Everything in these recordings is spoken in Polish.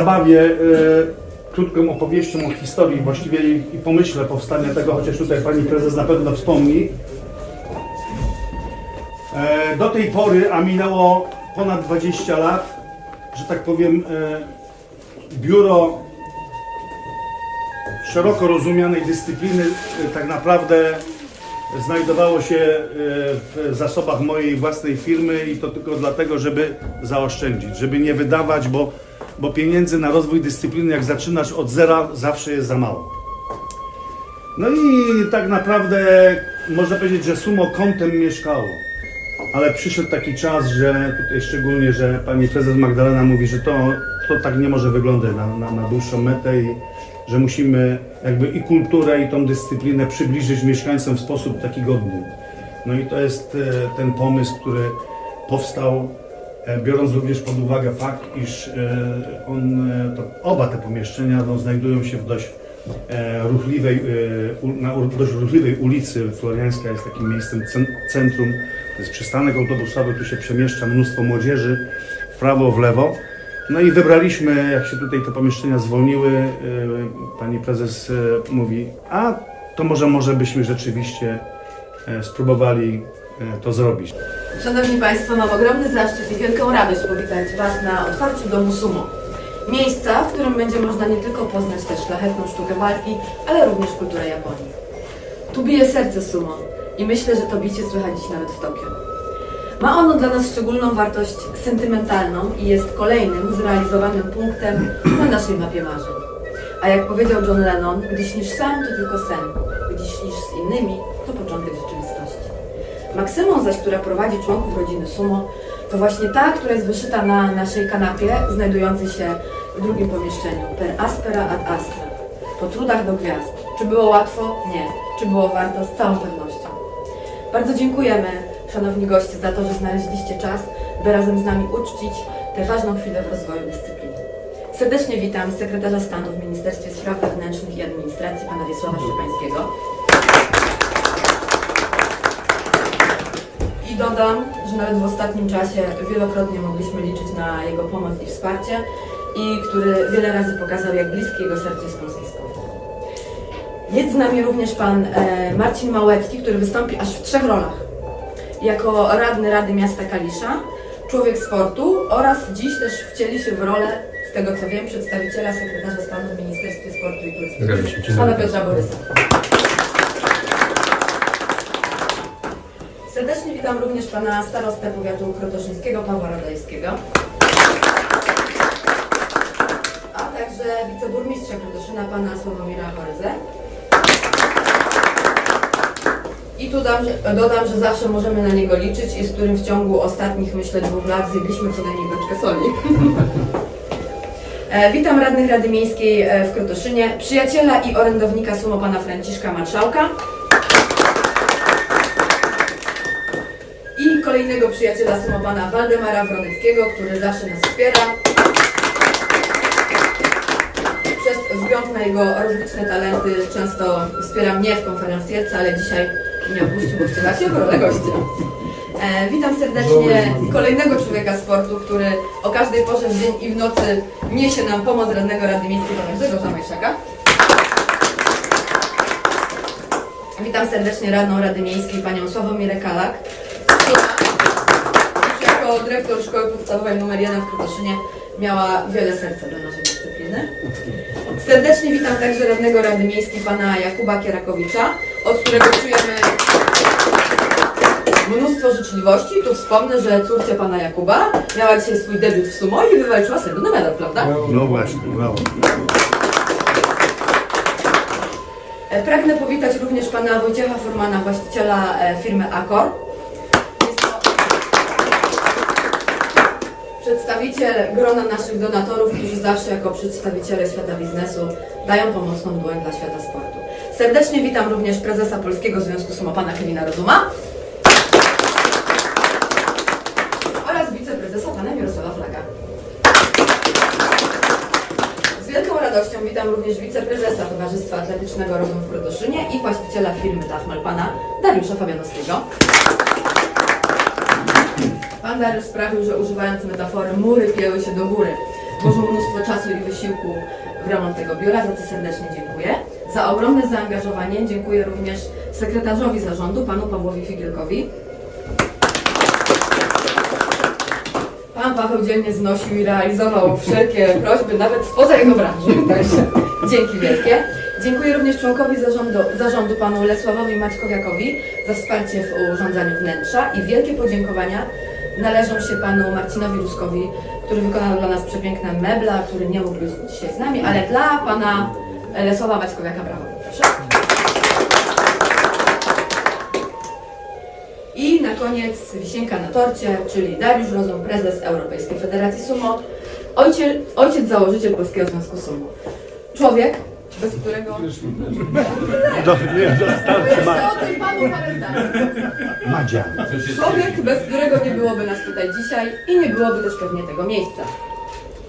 zabawię e, krótką opowieścią o historii właściwie i, i pomyślę powstania tego, chociaż tutaj pani prezes na pewno wspomni. E, do tej pory, a minęło ponad 20 lat, że tak powiem, e, biuro szeroko rozumianej dyscypliny e, tak naprawdę znajdowało się e, w zasobach mojej własnej firmy i to tylko dlatego, żeby zaoszczędzić, żeby nie wydawać, bo, bo pieniędzy na rozwój dyscypliny, jak zaczynasz od zera, zawsze jest za mało. No i tak naprawdę można powiedzieć, że sumo kątem mieszkało. Ale przyszedł taki czas, że tutaj szczególnie, że pani prezes Magdalena mówi, że to, to tak nie może wyglądać na, na, na dłuższą metę i że musimy jakby i kulturę, i tą dyscyplinę przybliżyć mieszkańcom w sposób taki godny. No i to jest e, ten pomysł, który powstał, biorąc również pod uwagę fakt, iż e, on, e, oba te pomieszczenia no, znajdują się w dość e, ruchliwej, e, na dość ruchliwej ulicy. Floriańska jest takim miejscem cen- centrum, to jest przystanek autobusowy, tu się przemieszcza mnóstwo młodzieży w prawo, w lewo. No i wybraliśmy, jak się tutaj te pomieszczenia zwolniły, e, pani prezes e, mówi, a to może, może byśmy rzeczywiście e, spróbowali e, to zrobić. Szanowni Państwo, mam ogromny zaszczyt i wielką radość powitać Was na otwarciu Domu Sumo. Miejsca, w którym będzie można nie tylko poznać tę szlachetną sztukę walki, ale również kulturę Japonii. Tu bije serce sumo i myślę, że to bicie słychać dziś nawet w Tokio. Ma ono dla nas szczególną wartość sentymentalną i jest kolejnym zrealizowanym punktem na naszej mapie marzeń. A jak powiedział John Lennon, gdy śnisz sam, to tylko sen. Gdy śnisz z innymi, to początek rzeczywistości. Maksymą zaś, która prowadzi członków rodziny Sumo, to właśnie ta, która jest wyszyta na naszej kanapie, znajdującej się w drugim pomieszczeniu, per aspera ad astra. Po trudach do gwiazd. Czy było łatwo? Nie. Czy było warto? Z całą pewnością. Bardzo dziękujemy, szanowni goście, za to, że znaleźliście czas, by razem z nami uczcić tę ważną chwilę w rozwoju dyscypliny. Serdecznie witam sekretarza stanu w Ministerstwie Spraw Wewnętrznych i Administracji, pana Wiesława Szczepańskiego. Dodam, że nawet w ostatnim czasie wielokrotnie mogliśmy liczyć na jego pomoc i wsparcie i który wiele razy pokazał, jak bliski jego sercu jest polski sport. Jest z nami również pan e, Marcin Małecki, który wystąpi aż w trzech rolach. Jako radny Rady Miasta Kalisza, człowiek sportu oraz dziś też wcieli się w rolę, z tego co wiem, przedstawiciela sekretarza stanu w Ministerstwie Sportu i. Turystyki, pana. Piotra Borysa. Serdecznie witam również pana starostę powiatu krotoszyńskiego, Pawła Radojskiego. A także wiceburmistrza Krotoszyna, pana Sławomira Horyzę. I tu dam, dodam, że zawsze możemy na niego liczyć i z którym w ciągu ostatnich, myślę, dwóch lat zjedliśmy co najmniej beczkę soli. E, Witam radnych Rady Miejskiej e, w Krotoszynie, przyjaciela i orędownika sumo pana Franciszka Marszałka i kolejnego przyjaciela sumo pana Waldemara Wroneckiego, który zawsze nas wspiera. Przez wzgląd na jego rozliczne talenty często wspiera mnie w konferencjerce, ale dzisiaj nie opuścił, bo wciela się w rolę gościa. E, witam serdecznie kolejnego człowieka sportu, który o każdej porze w dzień i w nocy niesie nam pomoc radnego Rady Miejskiej pana Grzegorza Majszaka. Witam serdecznie radną Rady Miejskiej panią Sławomirę Kalak, która jako dyrektor szkoły podstawowej nr 1 w Krotoszynie miała wiele serca dla naszej dyscypliny. Serdecznie witam także radnego Rady Miejskiej pana Jakuba Kierakowicza, od którego czujemy mnóstwo życzliwości. Tu wspomnę, że córcia pana Jakuba miała dzisiaj swój debiut w sumo i wywalczyła srebrny medal, prawda? No właśnie, brawo. E, Pragnę powitać również pana Wojciecha Formana, właściciela e, firmy Akor. Jest to przedstawiciel grona naszych donatorów, którzy zawsze jako przedstawiciele świata biznesu dają pomocną dłoń dla świata sportu. Serdecznie witam również prezesa Polskiego Związku Sumo, pana Kevina Rozuma oraz wiceprezesa pana Mirosława Flaga. radością witam również wiceprezesa Towarzystwa Atletycznego Rozum w Krotoszynie i właściciela firmy Tafmal, pana Dariusza Fabianowskiego. Pan Dariusz sprawił, że używając metafory mury pieły się do góry. Włożył mnóstwo czasu i wysiłku w remont tego biura, za co serdecznie dziękuję. Za ogromne zaangażowanie dziękuję również sekretarzowi zarządu, panu Pawłowi Figielkowi. Pan Paweł dzielnie znosił i realizował wszelkie prośby, nawet spoza jego branży, także dzięki wielkie. Dziękuję również członkowi zarządu, zarządu panu Lesławowi Maćkowiakowi za wsparcie w urządzaniu wnętrza i wielkie podziękowania należą się panu Marcinowi Ruskowi, który wykonał dla nas przepiękne mebla, który nie mógł być dzisiaj z nami, ale dla pana Lesława Maćkowiaka brawo. Proszę. I na koniec wisienka na torcie, czyli Dariusz Rozum, prezes Europejskiej Federacji Sumo, ojciec, ojciec założyciel Polskiego Związku Sumo. Człowiek, bez którego... Do, nie, dostarczy ma, o tym panu parę zdań. Madzia. Człowiek, bez którego nie byłoby nas tutaj dzisiaj i nie byłoby też pewnie tego miejsca.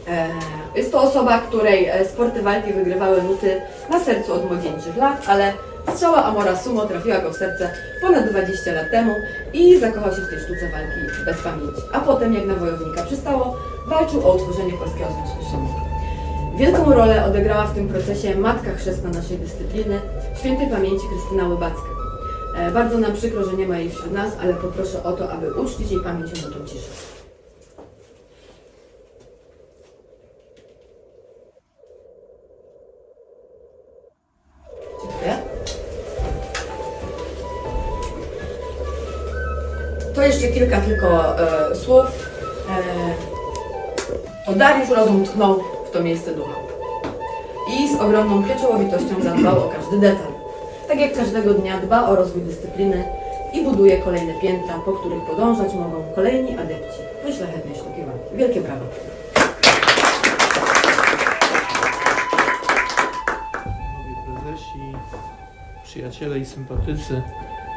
E, Jest to osoba, której e, sporty walki wygrywały luty na sercu od młodzieńczych lat, ale strzała Amora Sumo trafiła go w serce ponad 20 lat temu i zakochał się w tej sztuce walki bez pamięci. A potem, jak na wojownika przystało, walczył o utworzenie Polskiego Związku Sumo. Wielką rolę odegrała w tym procesie matka chrzestna naszej dyscypliny, świętej pamięci Krystyna Łybacka. E, Bardzo nam przykro, że nie ma jej wśród nas, ale poproszę o to, aby uczcić jej pamięć minutą ciszy. Dziękuję. To jeszcze kilka tylko e, słów. E, to Dariusz Rozum tknął to miejsce ducha. I z ogromną pieczołowitością zadbał o każdy detal. Tak jak każdego dnia dba o rozwój dyscypliny i buduje kolejne piętra, po których podążać mogą kolejni adepci najszlachetnej sztuki walki. Wielkie brawo. Panowie prezesi, przyjaciele i sympatycy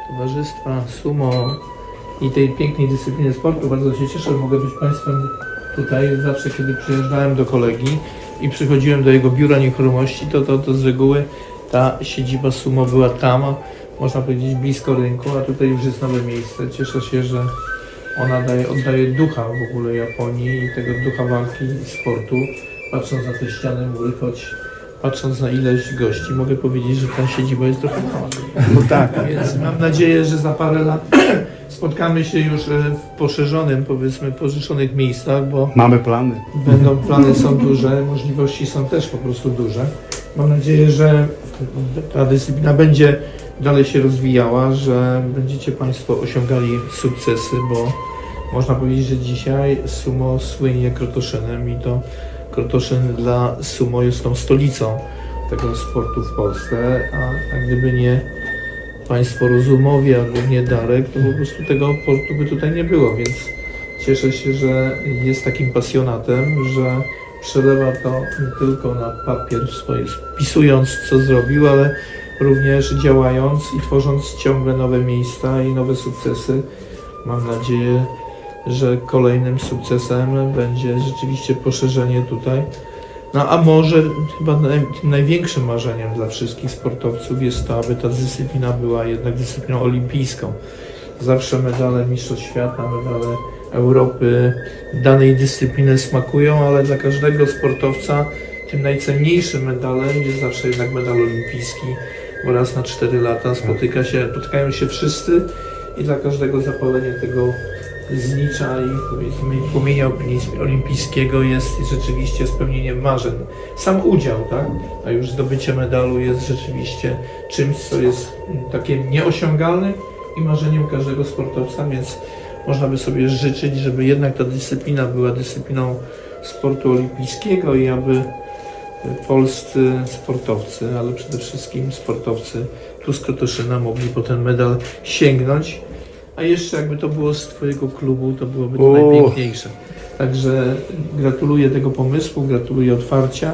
Towarzystwa Sumo i tej pięknej dyscypliny sportu. Bardzo się cieszę, że mogę być Państwem tutaj. Zawsze, kiedy przyjeżdżałem do kolegi i przychodziłem do jego biura nieruchomości, to, to, to z reguły ta siedziba Sumo była tam, można powiedzieć blisko rynku, a tutaj już jest nowe miejsce. Cieszę się, że ona daje, oddaje ducha w ogóle Japonii i tego ducha walki i sportu. Patrząc na te ściany, mury, choć patrząc na ilość gości, mogę powiedzieć, że ta siedziba jest trochę mała. No tak. Więc mam nadzieję, że za parę lat spotkamy się już e, w poszerzonym, powiedzmy, pożyczonych miejscach, bo Mamy plany. będą, plany są duże, możliwości są też po prostu duże. Mam nadzieję, że ta dyscyplina będzie dalej się rozwijała, że będziecie Państwo osiągali sukcesy, bo można powiedzieć, że dzisiaj sumo słynie Krotoszynem i to Krotoszyn dla sumo jest tą stolicą tego sportu w Polsce, a, a gdyby nie Państwo rozumowi albo nie Darek, to po prostu tego portu by tutaj nie było, więc cieszę się, że jest takim pasjonatem, że przelewa to nie tylko na papier swoje, spisując co zrobił, ale również działając i tworząc ciągle nowe miejsca i nowe sukcesy. Mam nadzieję, że kolejnym sukcesem będzie rzeczywiście poszerzenie tutaj. No a może chyba naj, największym marzeniem dla wszystkich sportowców jest to, aby ta dyscyplina była jednak dyscypliną olimpijską. Zawsze medale Mistrzostw Świata, medale Europy danej dyscypliny smakują, ale dla każdego sportowca tym najcenniejszym medalem jest zawsze jednak medal olimpijski, bo raz na 4 lata spotyka się, spotykają się wszyscy i dla każdego zapalenie tego znicza i płomienia olimpijskiego jest rzeczywiście spełnieniem marzeń. Sam udział, tak? A już zdobycie medalu jest rzeczywiście czymś, co jest takie nieosiągalne i marzeniem każdego sportowca, więc można by sobie życzyć, żeby jednak ta dyscyplina była dyscypliną sportu olimpijskiego i aby polscy sportowcy, ale przede wszystkim sportowcy tu z Krotoszyna mogli po ten medal sięgnąć. A jeszcze jakby to było z Twojego klubu, to byłoby to najpiękniejsze. Także gratuluję tego pomysłu, gratuluję otwarcia.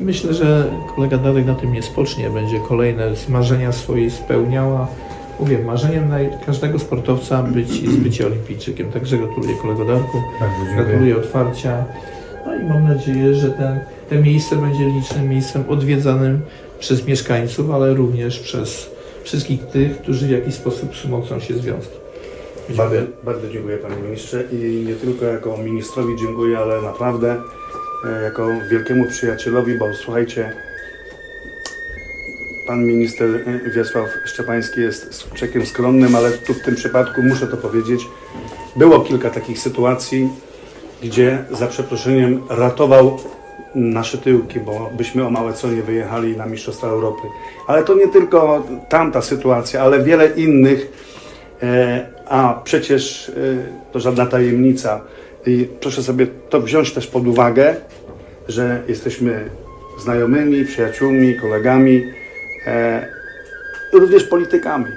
Myślę, że kolega Darek na tym nie spocznie, będzie kolejne marzenia swoje spełniała. Mówię, marzeniem każdego sportowca być jest bycie olimpijczykiem. Także gratuluję kolego Darku, gratuluję otwarcia No i mam nadzieję, że ten, to miejsce będzie licznym miejscem odwiedzanym przez mieszkańców, ale również przez wszystkich tych, którzy w jakiś sposób chcą się związać. Bardzo, bardzo dziękuję Panie Ministrze i nie tylko jako ministrowi dziękuję, ale naprawdę e, jako wielkiemu przyjacielowi, bo słuchajcie, Pan minister e, Wiesław Szczepański jest człowiekiem skromnym, ale tu w tym przypadku muszę to powiedzieć. Było kilka takich sytuacji, gdzie za przeproszeniem ratował nasze tyłki, bo byśmy o małe co nie wyjechali na Mistrzostwa Europy. Ale to nie tylko tamta sytuacja, ale wiele innych. E, A przecież e, to żadna tajemnica. I proszę sobie to wziąć też pod uwagę, że jesteśmy znajomymi, przyjaciółmi, kolegami, e, również politykami.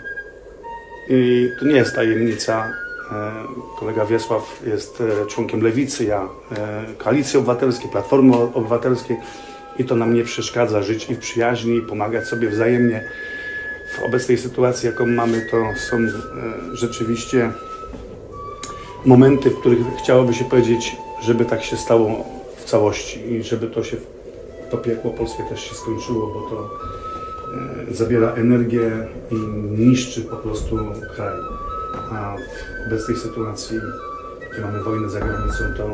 I to nie jest tajemnica. E, Kolega Wiesław jest e, członkiem Lewicy, ja e, Koalicji Obywatelskiej, Platformy Obywatelskiej i to nam nie przeszkadza żyć i w przyjaźni, pomagać sobie wzajemnie. W obecnej sytuacji, jaką mamy, to są e, rzeczywiście momenty, w których chciałoby się powiedzieć, żeby tak się stało w całości i żeby to się, to piekło polskie też się skończyło, bo to e, zabiera energię i niszczy po prostu kraj. A w obecnej sytuacji, gdzie mamy wojnę za granicą, to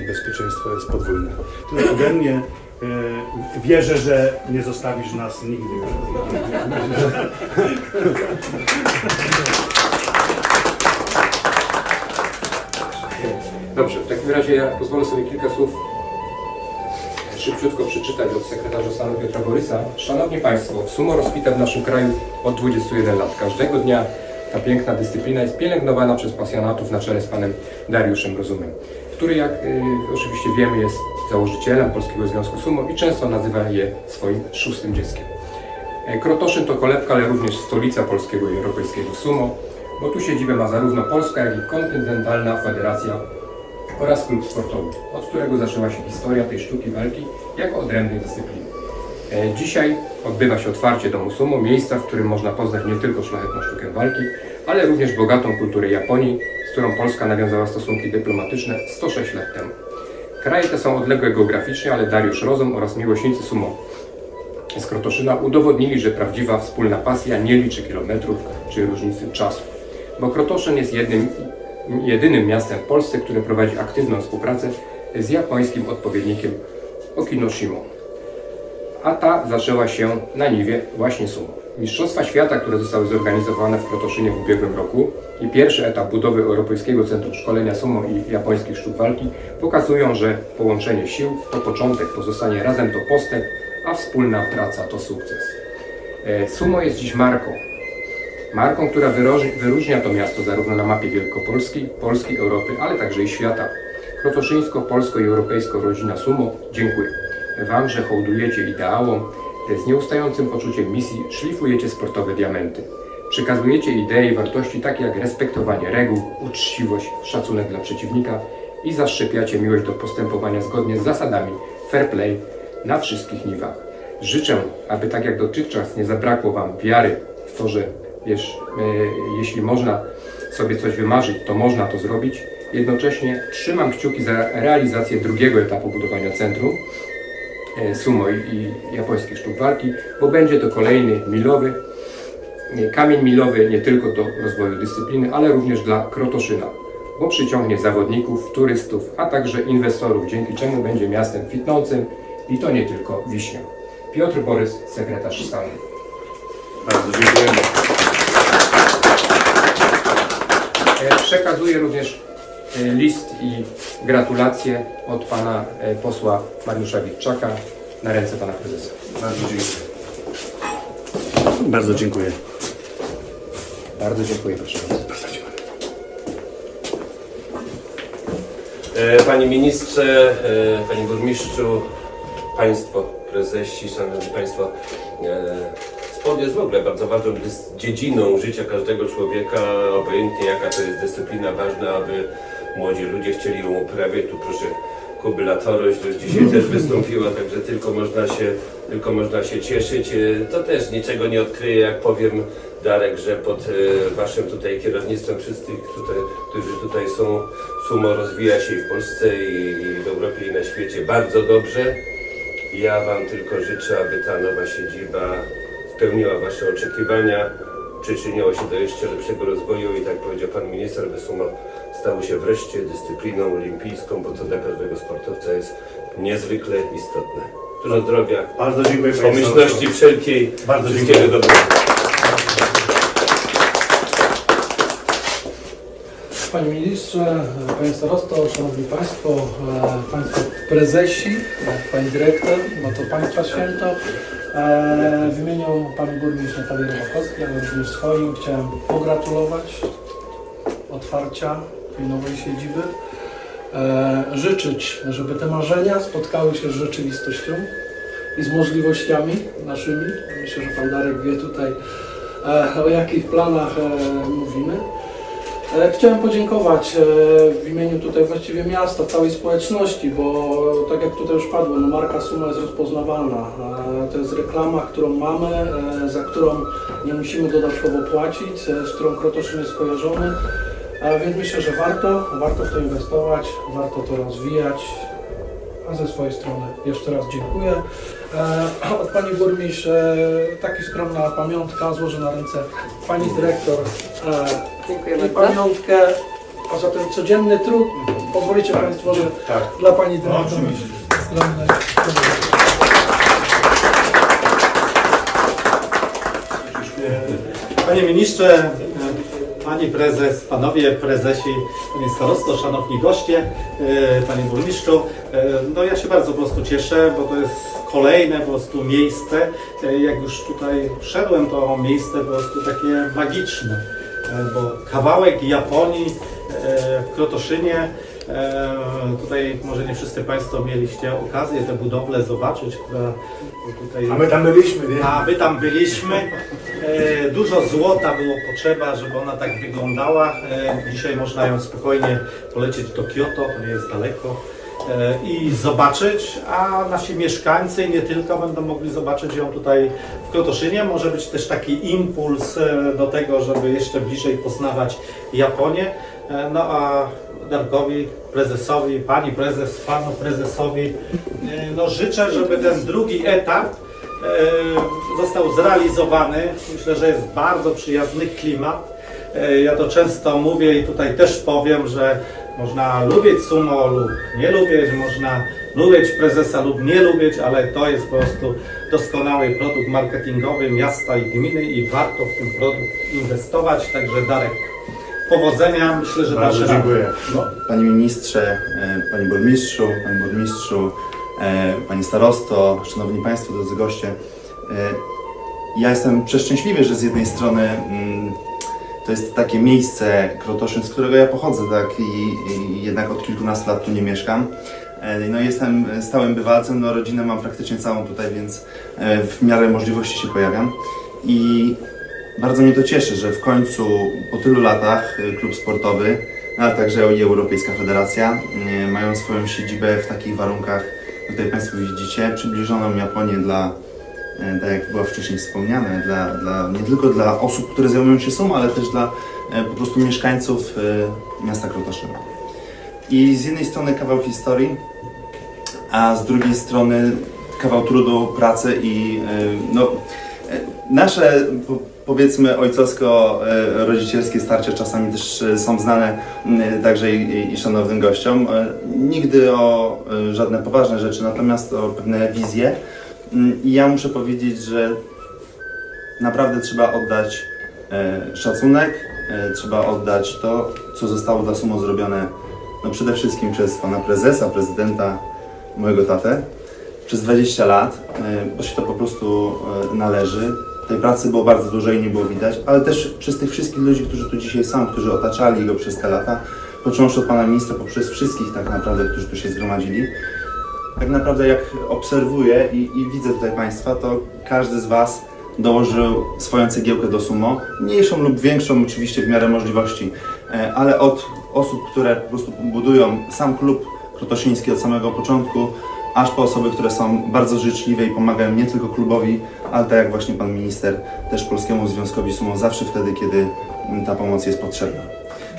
niebezpieczeństwo jest podwójne. Tyle ode mnie. E, Wierzę, że nie zostawisz nas nigdy. Dobrze, w takim razie ja pozwolę sobie kilka słów szybciutko przeczytać od sekretarza stanu Piotra Borysa. Szanowni Państwo, sumo rozkwita w naszym kraju od 21 lat. Każdego dnia ta piękna dyscyplina jest pielęgnowana przez pasjonatów na czele z panem Dariuszem Rozumem, który jak y, oczywiście wiemy jest założycielem Polskiego Związku Sumo i często nazywa je swoim szóstym dzieckiem. E, Krotoszyn to kolebka, ale również stolica polskiego i europejskiego sumo, bo tu siedzibę ma zarówno Polska, jak i kontynentalna federacja oraz klub sportowy, od którego zaczęła się historia tej sztuki walki jako odrębnej dyscypliny. E, Dzisiaj odbywa się otwarcie Domu Sumo, miejsca, w którym można poznać nie tylko szlachetną sztukę walki, ale również bogatą kulturę Japonii, z którą Polska nawiązała stosunki dyplomatyczne 106 lat temu. Kraje te są odległe geograficznie, ale Dariusz Rozum oraz miłośnicy sumo z Krotoszyna udowodnili, że prawdziwa wspólna pasja nie liczy kilometrów czy różnicy czasu. Bo Krotoszyn jest jednym, jedynym miastem w Polsce, które prowadzi aktywną współpracę z japońskim odpowiednikiem Okinoshima. A ta zaczęła się na niwie właśnie sumo. Mistrzostwa Świata, które zostały zorganizowane w Krotoszynie w ubiegłym roku i pierwszy etap budowy Europejskiego Centrum Szkolenia Sumo i japońskich sztuk walki pokazują, że połączenie sił to początek, pozostanie razem to postęp, a wspólna praca to sukces. E, Sumo jest dziś marką. Marką, która wyróżnia to miasto zarówno na mapie Wielkopolski, Polski, Europy, ale także i świata. Krotoszyńsko-polsko i europejsko rodzina Sumo dziękuję Wam, że hołdujecie ideałom, z nieustającym poczuciem misji szlifujecie sportowe diamenty. Przekazujecie idee i wartości takie jak respektowanie reguł, uczciwość, szacunek dla przeciwnika i zaszczepiacie miłość do postępowania zgodnie z zasadami fair play na wszystkich niwach. Życzę, aby tak jak dotychczas nie zabrakło Wam wiary w to, że wiesz, e, jeśli można sobie coś wymarzyć, to można to zrobić. Jednocześnie trzymam kciuki za realizację drugiego etapu budowania centrum sumo i, japońskich sztuk walki, bo będzie to kolejny milowy, e, kamień milowy nie tylko do rozwoju dyscypliny, ale również dla Krotoszyna, bo przyciągnie zawodników, turystów, a także inwestorów, dzięki czemu będzie miastem kwitnącym i to nie tylko wiśnia. Piotr Borys, sekretarz stanu. Bardzo dziękujemy. E, Przekazuję również e, list i gratulacje od pana e, posła Mariusza Witczaka na ręce pana prezesa. Bardzo dziękuję. Bardzo dziękuję. Bardzo dziękuję, proszę bardzo. E, Panie Ministrze, e, Panie Burmistrzu, Państwo Prezesi, Szanowni Państwo, e, sport jest w ogóle bardzo ważną dziedziną życia każdego człowieka, obojętnie jaka to jest dyscyplina ważna, aby młodzi ludzie chcieli ją uprawiać. Tu proszę Kuby Latorość już dzisiaj też wystąpiła, także tylko można się, tylko można się cieszyć. E, To też niczego nie odkryję, jak powiem Darek, że pod e, waszym tutaj kierownictwem wszyscy, tutaj, którzy tutaj są, sumo rozwija się i w Polsce i w Europie i na świecie bardzo dobrze. Ja wam tylko życzę, aby ta nowa siedziba spełniła wasze oczekiwania, przyczyniła się do jeszcze lepszego rozwoju i tak powiedział pan minister, by sumo stało się wreszcie dyscypliną olimpijską, bo to dla każdego sportowca jest niezwykle istotne. Dużo zdrowia, Bardzo dziękuję pomyślności wszelkiej, Bardzo wszystkiego dziękuję. dobrego. Panie Ministrze, Panie Starosto, Szanowni Państwo, e, Państwo Prezesi, e, Pani Dyrektor, no to Państwa Święto. E, W imieniu Pani Burmistrz Natalii Rowakowskiej, ale również swoim chciałem pogratulować otwarcia tej nowej siedziby. E, Życzyć, żeby te marzenia spotkały się z rzeczywistością i z możliwościami naszymi. Myślę, że Pan Darek wie tutaj e, o jakich planach e, mówimy. E, Chciałem podziękować e, w imieniu tutaj właściwie miasta, całej społeczności, bo tak jak tutaj już padło, no marka Suma jest rozpoznawalna. E, To jest reklama, którą mamy, za którą nie musimy dodatkowo płacić, z którą Krotoszyn jest kojarzony. Więc myślę, że warto, warto w to inwestować, warto to rozwijać. A ze swojej strony jeszcze raz dziękuję. Od Pani Burmistrz taka skromna pamiątka złożę na ręce Pani Dyrektor. Dziękuję i bardzo. pamiątkę, a zatem codzienny trud. Pozwolicie Państwo, że Tak. dla Pani No, dyrektor oczywiście. skromne. Panie ministrze, pani prezes, panowie prezesi, panie starosto, szanowni goście, e, panie burmistrzu, e, no ja się bardzo po prostu cieszę, bo to jest kolejne po prostu miejsce. E, Jak już tutaj wszedłem, to miejsce po prostu takie magiczne, bo kawałek Japonii e, w Krotoszynie. E, Tutaj może nie wszyscy Państwo mieliście okazję tę budowlę zobaczyć, która tutaj A my tam byliśmy, nie? a my tam byliśmy. E, dużo złota było potrzeba, żeby ona tak wyglądała. E, dzisiaj można ją spokojnie polecieć do Kyoto, to nie jest daleko. E, I zobaczyć, a nasi mieszkańcy nie tylko będą mogli zobaczyć ją tutaj w Krotoszynie. Może być też taki impuls e, do tego, żeby jeszcze bliżej poznawać Japonię. E, No a Darkowi, prezesowi, pani prezes, panu prezesowi, no życzę, żeby ten drugi etap został zrealizowany. Myślę, że jest bardzo przyjazny klimat. Ja to często mówię i tutaj też powiem, że można lubić sumo lub nie lubić, można lubić prezesa lub nie lubić, ale to jest po prostu doskonały produkt marketingowy miasta i gminy i warto w ten produkt inwestować. Także Darek, powodzenia. Myślę, że Bardzo dasz dziękuję. No. Panie Ministrze, e, Panie Burmistrzu, Panie Burmistrzu, e, Panie Starosto, Szanowni Państwo, drodzy goście. e, Ja jestem przeszczęśliwy, że z jednej strony mm, to jest takie miejsce Krotoszyn, z którego ja pochodzę, tak, i, i jednak od kilkunastu lat tu nie mieszkam. E, No jestem stałym bywalcem, no rodzinę mam praktycznie całą tutaj, więc e, w miarę możliwości się pojawiam. I bardzo mnie to cieszy, że w końcu po tylu latach e, klub sportowy no, ale także i Europejska Federacja mają swoją siedzibę w takich warunkach, tutaj Państwo widzicie, przybliżoną Japonię dla, tak jak było wcześniej wspomniane, dla, dla, nie tylko dla osób, które zajmują się sumą, ale też dla e, po prostu mieszkańców e, miasta Krotoszyna. I z jednej strony kawał historii, a z drugiej strony kawał trudu, pracy i e, no, e, nasze po- powiedzmy ojcowsko-rodzicielskie starcia czasami też e, są znane także i, i szanownym gościom. E, Nigdy o e, żadne poważne rzeczy, natomiast o pewne wizje. Mm, I ja muszę powiedzieć, że naprawdę trzeba oddać e, szacunek, e, trzeba oddać to, co zostało dla Sumo zrobione no przede wszystkim przez pana prezesa, prezydenta, mojego tatę przez 20 lat, e, bo się to po prostu należy. Tej pracy było bardzo dużo i nie było widać, ale też przez tych wszystkich ludzi, którzy tu dzisiaj są, którzy otaczali go przez te lata, począwszy od pana ministra, poprzez wszystkich tak naprawdę, którzy tu się zgromadzili. Tak naprawdę jak obserwuję i, i widzę tutaj Państwa, to każdy z Was dołożył swoją cegiełkę do sumo, mniejszą lub większą oczywiście w miarę możliwości, e, ale od osób, które po prostu budują sam klub Krotoszyński od samego początku, aż po osoby, które są bardzo życzliwe i pomagają nie tylko klubowi, ale tak jak właśnie pan minister, też Polskiemu Związkowi Sumo zawsze wtedy, kiedy ta pomoc jest potrzebna.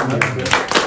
Dziękuję.